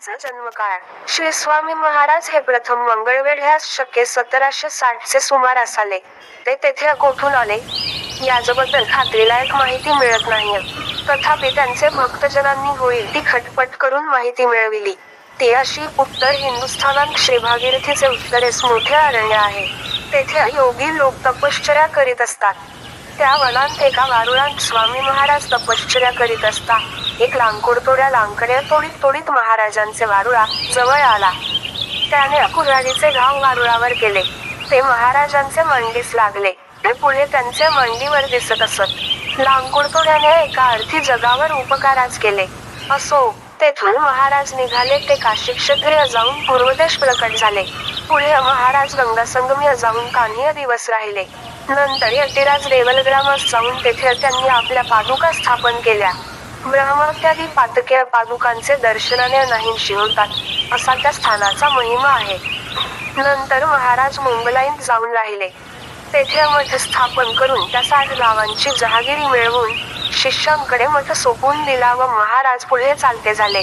त्यांचा जन्मकाळ श्री स्वामी महाराज हे प्रथम मंगळवेढ ह्या शके सतराशे साठचे सुमारास आले ते तेथे कोठून आले? याच्याबद्दल खात्रीलायक माहिती मिळत नाही. तथापि त्यांचे भक्तजनांनी होईल ती खटपट करून माहिती मिळविली. ते अशी उत्तर हिंदुस्थानात श्री भागीरथीचे उत्तरेस मोठे अरण्य आहे. तेथे योगी लोक तपश्चर्या करीत असतात. त्या वनात एका वारुळात स्वामी महाराज तपश्चर्या करीत असता एक लांकुडतोड्या लांकड्या तोडीत तोडीत महाराजांचे वारुळा जवळ आला. त्याने कुऱ्हाडीचे घाव वारुळावर केले. ते महाराजांचे मंडीस लागले ते पुढे त्यांच्या मंडीवर दिसत असत. लांकुडतोड्याने एका अर्थी जगावर उपकाराच केले. असो तेथून महाराज निघाले ते काशी क्षत्रिय जाऊन पूर्वदेश प्रकट झाले. पुढे महाराज गंगासंगमी जाऊन कान्हीय दिवस राहिले. नंतर यतिराज देवलग्रामास जाऊन तेथे त्यांनी आपल्या पादुका स्थापन केल्या. ब्रह्मत्यादी पातक्या पादुकांचे दर्शनाने नाहीशी होतात असा त्या स्थानाचा महिमा आहे. नंतर महाराज मुंबईत जाऊन राहिले. तेथे मठ स्थापन करून त्या साठ गावांची जहागिरी मिळवून शिष्यांकडे मठ सोपवून दिला व महाराज पुढे चालते झाले.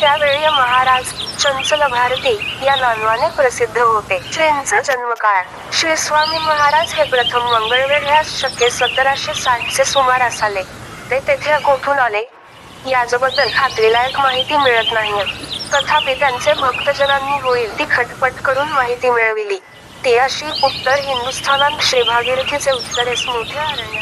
त्यावेळी महाराज चंचल भारती या नावाने प्रसिद्ध होते. श्रींचा जन्मकाळ. श्री स्वामी महाराज हे प्रथम मंगळवेळ ह्या शके सतराशे साठचे सुमारास आले ते तेथे कोठून आले? याजबद्दल खात्रीलायक माहिती मिळत नाही. तथापि त्यांचे भक्तजनांनी होईल ती खटपट करून माहिती मिळविली. ती अशी उत्तर हिंदुस्थानात श्री भागीरथीचे उत्तरेस मोठे अरण्य